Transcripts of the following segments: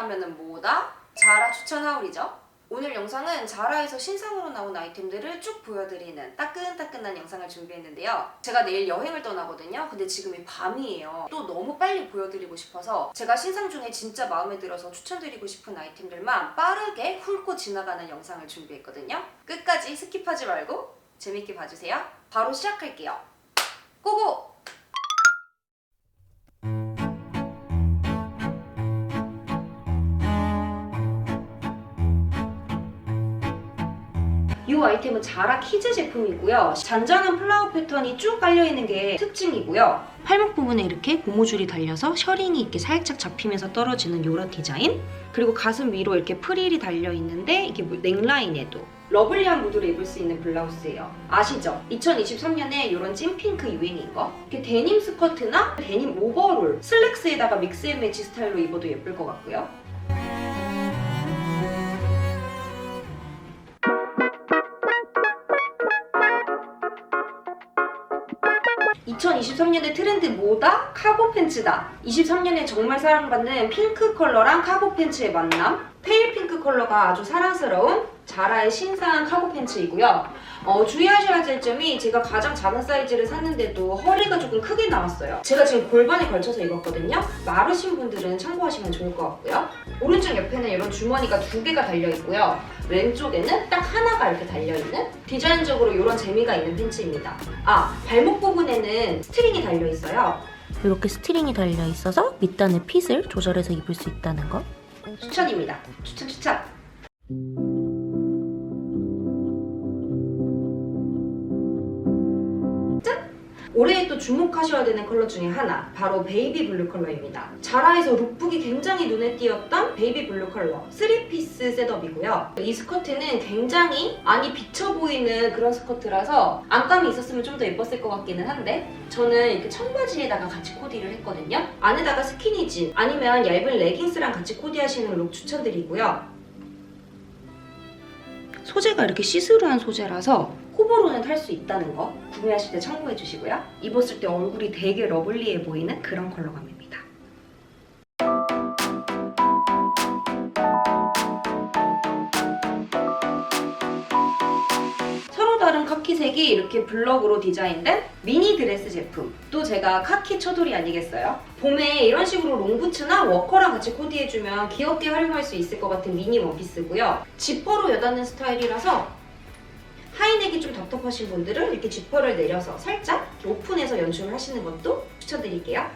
하면은 뭐다? 자라 추천 하울이죠. 오늘 영상은 자라에서 신상으로 나온 아이템들을 쭉 보여드리는 따끈따끈한 영상을 준비했는데요. 제가 내일 여행을 떠나거든요. 근데 지금이 밤이에요. 또 너무 빨리 보여드리고 싶어서 제가 신상 중에 진짜 마음에 들어서 추천드리고 싶은 아이템들만 빠르게 훑고 지나가는 영상을 준비했거든요. 끝까지 스킵하지 말고 재밌게 봐주세요. 바로 시작할게요. 고고! 이 아이템은 자라 키즈 제품이고요. 잔잔한 플라워 패턴이 쭉 깔려있는 게 특징이고요. 팔목 부분에 이렇게 고무줄이 달려서 셔링이 이렇게 살짝 잡히면서 떨어지는 이런 디자인. 그리고 가슴 위로 이렇게 프릴이 달려있는데 이게 뭐 넥라인에도 러블리한 무드로 입을 수 있는 블라우스예요. 아시죠? 2023년에 이런 찐핑크 유행인 거. 이렇게 데님 스커트나 데님 오버롤, 슬랙스에다가 믹스앤매치 스타일로 입어도 예쁠 것 같고요. 2023년의 트렌드 뭐다? 카고 팬츠다. 23년에 정말 사랑받는 핑크 컬러랑 카고 팬츠의 만남. 페일 핑크 컬러가 아주 사랑스러운 자라의 신상 카고 팬츠이고요. 어, 주의하셔야 될 점이 제가 가장 작은 사이즈를 샀는데도 허리가 조금 크게 나왔어요. 제가 지금 골반에 걸쳐서 입었거든요. 마르신 분들은 참고하시면 좋을 것 같고요. 오른쪽 옆에는 이런 주머니가 두 개가 달려있고요. 왼쪽에는 딱 하나가 이렇게 달려있는 디자인적으로 이런 재미가 있는 팬츠입니다. 아, 발목 부분에는 스트링이 달려있어요. 이렇게 스트링이 달려 있어서 밑단의 핏을 조절해서 입을 수 있다는 거. 추천입니다. 추천 추천. 올해 또 주목하셔야 되는 컬러 중에 하나 바로 베이비 블루 컬러입니다. 자라에서 룩북이 굉장히 눈에 띄었던 베이비 블루 컬러 3피스 셋업이고요. 이 스커트는 굉장히 많이 비쳐 보이는 그런 스커트라서 안감이 있었으면 좀 더 예뻤을 것 같기는 한데 저는 이렇게 청바지에다가 같이 코디를 했거든요. 안에다가 스키니진 아니면 얇은 레깅스랑 같이 코디하시는 룩 추천드리고요. 소재가 이렇게 시스루한 소재라서 호불호는 탈 수 있다는 거 구매하실 때 참고해 주시고요. 입었을 때 얼굴이 되게 러블리해 보이는 그런 컬러감입니다. 서로 다른 카키색이 이렇게 블럭으로 디자인된 미니 드레스 제품. 또 제가 카키 처돌이 아니겠어요? 봄에 이런 식으로 롱부츠나 워커랑 같이 코디해주면 귀엽게 활용할 수 있을 것 같은 미니 원피스고요. 지퍼로 여닫는 스타일이라서 하이넥이 좀 답답하신 분들은 이렇게 지퍼를 내려서 살짝 이렇게 오픈해서 연출을 하시는 것도 추천드릴게요.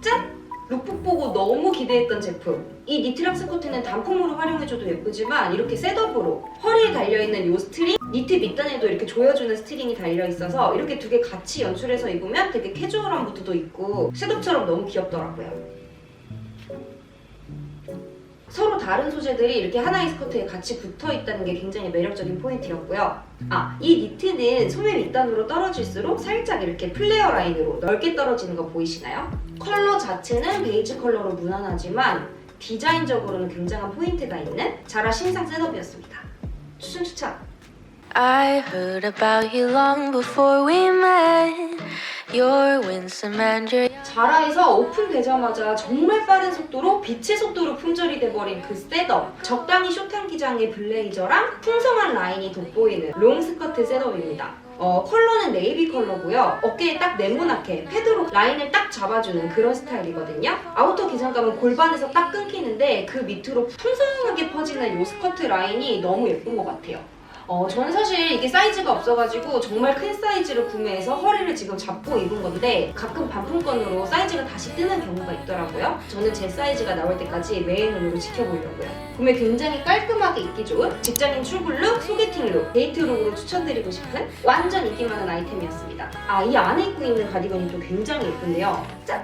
짠! 룩북 보고 너무 기대했던 제품. 이 니트랑 스커트는 단품으로 활용해줘도 예쁘지만 이렇게 셋업으로 허리에 달려있는 이 스트링 밑단에도 이렇게 조여주는 스트링이 달려 있어서 이렇게 두 개 같이 연출해서 입으면 되게 캐주얼한 무드도 있고 셋업처럼 너무 귀엽더라고요. 서로 다른 소재들이 이렇게 하나의 스커트에 같이 붙어 있다는 게 굉장히 매력적인 포인트였고요. 아, 이 니트는 소매 밑단으로 떨어질수록 살짝 이렇게 플레어 라인으로 넓게 떨어지는 거 보이시나요? 컬러 자체는 베이지 컬러로 무난하지만 디자인적으로는 굉장한 포인트가 있는 자라 신상 셋업이었습니다. 추천 추천! I heard about you long before we met. You're winsome and you're 자라에서 오픈되자마자 정말 빠른 속도로 빛의 속도로 품절이 돼버린 그 셋업. 적당히 숏한 기장의 블레이저랑 풍성한 라인이 돋보이는 롱 스커트 셋업입니다. 어, 컬러는 네이비 컬러고요. 어깨에 딱 네모나게 패드로 라인을 딱 잡아주는 그런 스타일이거든요. 아우터 기장감은 골반에서 딱 끊기는데 그 밑으로 풍성하게 퍼지는 이 스커트 라인이 너무 예쁜 것 같아요 어, 저는 사실 이게 사이즈가 없어가지고 정말 큰 사이즈를 구매해서 허리를 지금 잡고 입은 건데 가끔 반품권으로 사이즈가 다시 뜨는 경우가 있더라고요. 저는 제 사이즈가 나올 때까지 매일 눈으로 지켜보려고요. 구매 굉장히 깔끔하게 입기 좋은 직장인 출근 룩, 소개팅 룩, 데이트 룩으로 추천드리고 싶은 완전 인기 많은 아이템이었습니다. 아, 이 안에 입고 있는 가디건이 또 굉장히 예쁜데요. 짠!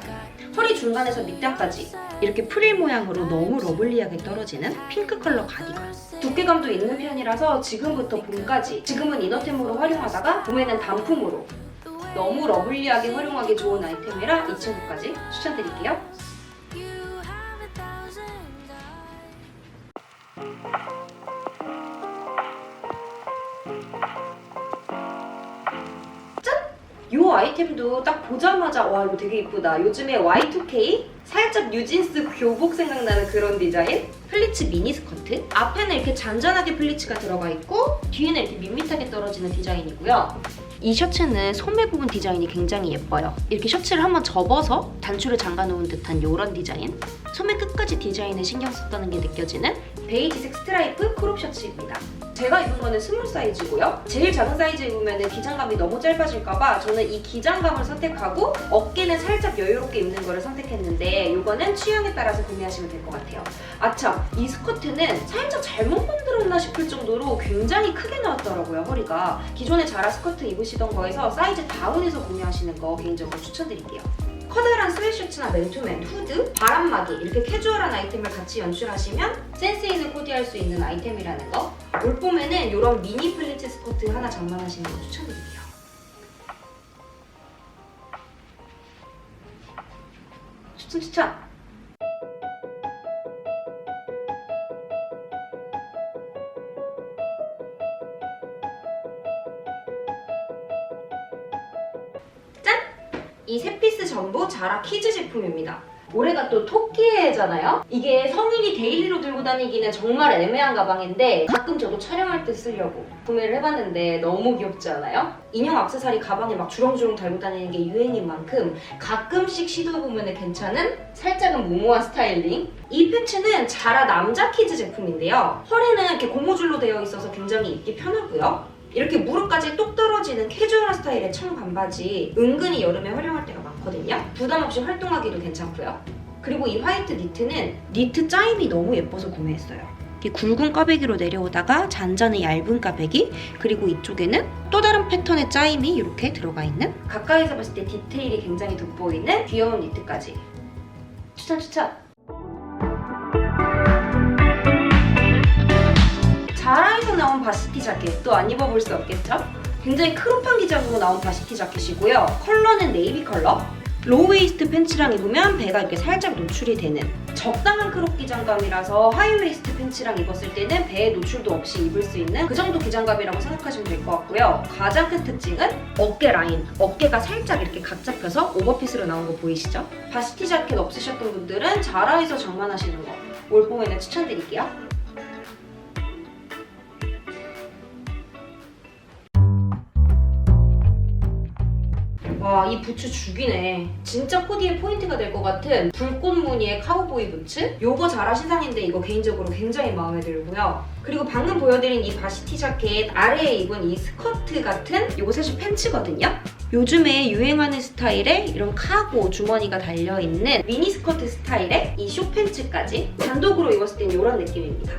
허리 중간에서 밑단까지 이렇게 프릴 모양으로 너무 러블리하게 떨어지는 핑크 컬러 가디건. 두께감도 있는 편이라서 지금부터 봄까지 지금은 이너템으로 활용하다가 봄에는 단품으로 너무 러블리하게 활용하기 좋은 아이템이라 이 친구까지 추천드릴게요. 요 아이템도 딱 보자마자 와 이거 되게 이쁘다. 요즘에 Y2K 살짝 뉴진스 교복 생각나는 그런 디자인. 플리츠 미니 스커트. 앞에는 이렇게 잔잔하게 플리츠가 들어가 있고 뒤에는 이렇게 밋밋하게 떨어지는 디자인이고요. 이 셔츠는 소매 부분 디자인이 굉장히 예뻐요. 이렇게 셔츠를 한번 접어서 단추를 잠가 놓은 듯한 이런 디자인. 소매 끝까지 디자인에 신경 썼다는 게 느껴지는 베이지색 스트라이프 크롭 셔츠입니다. 제가 입은 거는 스몰 사이즈고요. 제일 작은 사이즈 입으면 기장감이 너무 짧아질까봐 저는 이 기장감을 선택하고 어깨는 살짝 여유롭게 입는 거를 선택했는데 이거는 취향에 따라서 구매하시면 될 것 같아요. 아참, 이 스커트는 살짝 잘못 만들었나 싶을 정도로 굉장히 크게 나왔더라고요, 허리가. 기존에 자라 스커트 입으시던 거에서 사이즈 다운해서 구매하시는 거 개인적으로 추천드릴게요. 커다란 스웨셔츠나 맨투맨, 후드, 바람막이 이렇게 캐주얼한 아이템을 같이 연출하시면 센스 있는 코디할 수 있는 아이템이라는 거. 올 봄에는 이런 미니 플리츠 스커트 하나 장만하시는 거 추천드릴게요. 추천 추천! 이 세 피스 전부 자라 키즈 제품입니다. 올해가 또 토끼해잖아요. 이게 성인이 데일리로 들고 다니기는 정말 애매한 가방인데 가끔 저도 촬영할 때 쓰려고 구매를 해봤는데 너무 귀엽지 않아요? 인형 액세서리 가방에 막 주렁주렁 달고 다니는 게 유행인 만큼 가끔씩 시도해보면 괜찮은 살짝은 모모한 스타일링 이 팬츠는 자라 남자 키즈 제품인데요. 허리는 이렇게 고무줄로 되어 있어서 굉장히 입기 편하고요. 이렇게 무릎까지 똑 떨어지는 캐주얼한 스타일의 청 반바지 은근히 여름에 활용할 때가 많거든요. 부담 없이 활동하기도 괜찮고요. 그리고 이 화이트 니트는 니트 짜임이 너무 예뻐서 구매했어요. 굵은 꽈배기로 내려오다가 잔잔의 얇은 꽈배기 그리고 이쪽에는 또 다른 패턴의 짜임이 이렇게 들어가 있는 가까이서 봤을 때 디테일이 굉장히 돋보이는 귀여운 니트까지 추천 추천! 나온 바시티 자켓 또 안 입어볼 수 없겠죠? 굉장히 크롭한 기장으로 나온 바시티 자켓이고요. 컬러는 네이비 컬러. 로우웨이스트 팬츠랑 입으면 배가 이렇게 살짝 노출이 되는 적당한 크롭 기장감이라서 하이웨이스트 팬츠랑 입었을 때는 배에 노출도 없이 입을 수 있는 그 정도 기장감이라고 생각하시면 될 것 같고요. 가장 큰 특징은 어깨 라인. 어깨가 살짝 이렇게 각 잡혀서 오버핏으로 나온 거 보이시죠? 바시티 자켓 없으셨던 분들은 자라에서 장만하시는 거 올 봄에는 추천드릴게요. 와, 이 부츠 죽이네. 진짜 코디의 포인트가 될 것 같은 불꽃 무늬의 카우보이 부츠? 요거 자라 신상인데 이거 개인적으로 굉장히 마음에 들고요. 그리고 방금 보여드린 이 바시티 자켓 아래에 입은 이 스커트 같은 요거 사실 팬츠거든요. 요즘에 유행하는 스타일의 이런 카고 주머니가 달려있는 미니 스커트 스타일의 이 쇼 팬츠까지 단독으로 입었을 땐 이런 느낌입니다.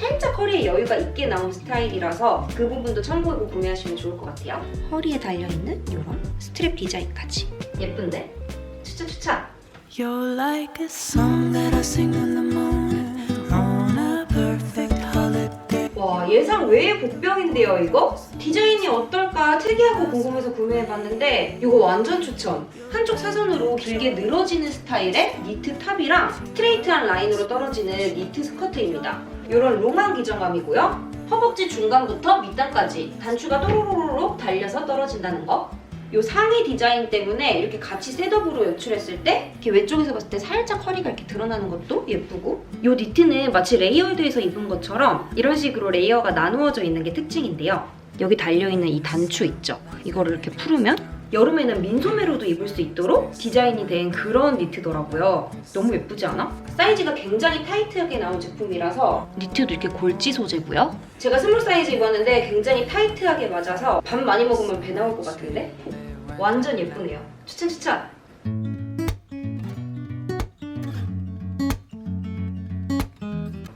살짝 허리에 여유가 있게 나온 스타일이라서 그 부분도 참고하고 구매하시면 좋을 것 같아요. 허리에 달려있는 이런 스트랩 디자인까지 예쁜데? 추천 추천! 예상 외의 복병인데요 이거? 디자인이 어떨까 특이하고 궁금해서 구매해봤는데 이거 완전 추천. 한쪽 사선으로 길게 늘어지는 스타일의 니트 탑이랑 스트레이트한 라인으로 떨어지는 니트 스커트입니다. 이런 롱한 기장감이고요. 허벅지 중간부터 밑단까지 단추가 또로로로 달려서 떨어진다는 거 이 상의 디자인 때문에 이렇게 같이 셋업으로 연출했을 때 이렇게 왼쪽에서 봤을 때 살짝 허리가 이렇게 드러나는 것도 예쁘고 이 니트는 마치 레이어드해서 입은 것처럼 이런 식으로 레이어가 나누어져 있는 게 특징인데요. 여기 달려있는 이 단추 있죠? 이거를 이렇게 풀으면 여름에는 민소매로도 입을 수 있도록 디자인이 된 그런 니트더라고요. 너무 예쁘지 않아? 사이즈가 굉장히 타이트하게 나온 제품이라서 니트도 이렇게 골지 소재고요. 제가 스몰 사이즈 입었는데 굉장히 타이트하게 맞아서 밥 많이 먹으면 배 나올 것 같은데? 완전 예쁘네요. 추천 추천!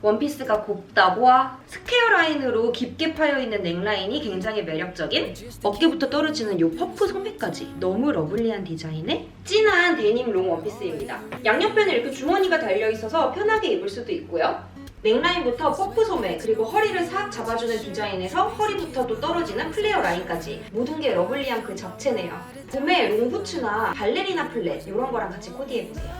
원피스가 곱다 보아 스퀘어 라인으로 깊게 파여있는 넥라인이 굉장히 매력적인 어깨부터 떨어지는 요 퍼프 소매까지 너무 러블리한 디자인의 진한 데님 롱 원피스입니다. 양옆에는 이렇게 주머니가 달려있어서 편하게 입을 수도 있고요. 넥라인부터 퍼프 소매 그리고 허리를 싹 잡아주는 디자인에서 허리부터 또 떨어지는 플레어 라인까지 모든 게 러블리한 그 자체네요. 봄에 롱부츠나 발레리나 플랫 이런 거랑 같이 코디해보세요.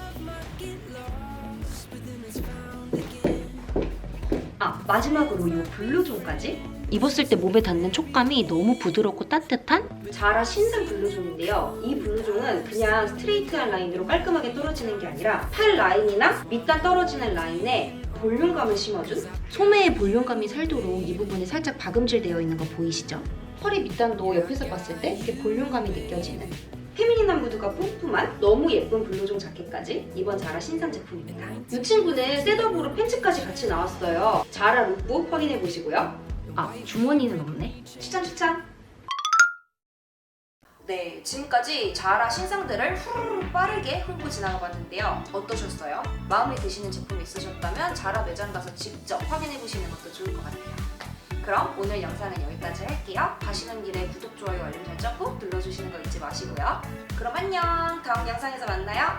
아 마지막으로 이 블루존까지 입었을 때 몸에 닿는 촉감이 너무 부드럽고 따뜻한 자라 신상 블루존인데요. 이 블루존은 그냥 스트레이트한 라인으로 깔끔하게 떨어지는 게 아니라 팔 라인이나 밑단 떨어지는 라인에 볼륨감을 심어준 소매에 볼륨감이 살도록 이 부분이 살짝 박음질되어 있는 거 보이시죠? 허리 밑단도 옆에서 봤을 때 이렇게 볼륨감이 느껴지는 페미닌한 무드가 뿜뿜한 너무 예쁜 블루존 자켓까지 이번 자라 신상 제품입니다. 이 친구는 셋업으로 팬츠까지 같이 나왔어요. 자라 룩북 확인해 보시고요. 아 주머니는 없네. 추천 추천. 네, 지금까지 자라 신상들을 후루룩 빠르게 훑고 지나가 봤는데요. 어떠셨어요? 마음에 드시는 제품 있으셨다면 자라 매장 가서 직접 확인해 보시는 것도 좋을 것 같아요. 그럼 오늘 영상은 여기까지 할게요. 가시는 길에 구독, 좋아요, 설정 꼭 눌러주시는 거 잊지 마시고요. 그럼 안녕! 다음 영상에서 만나요.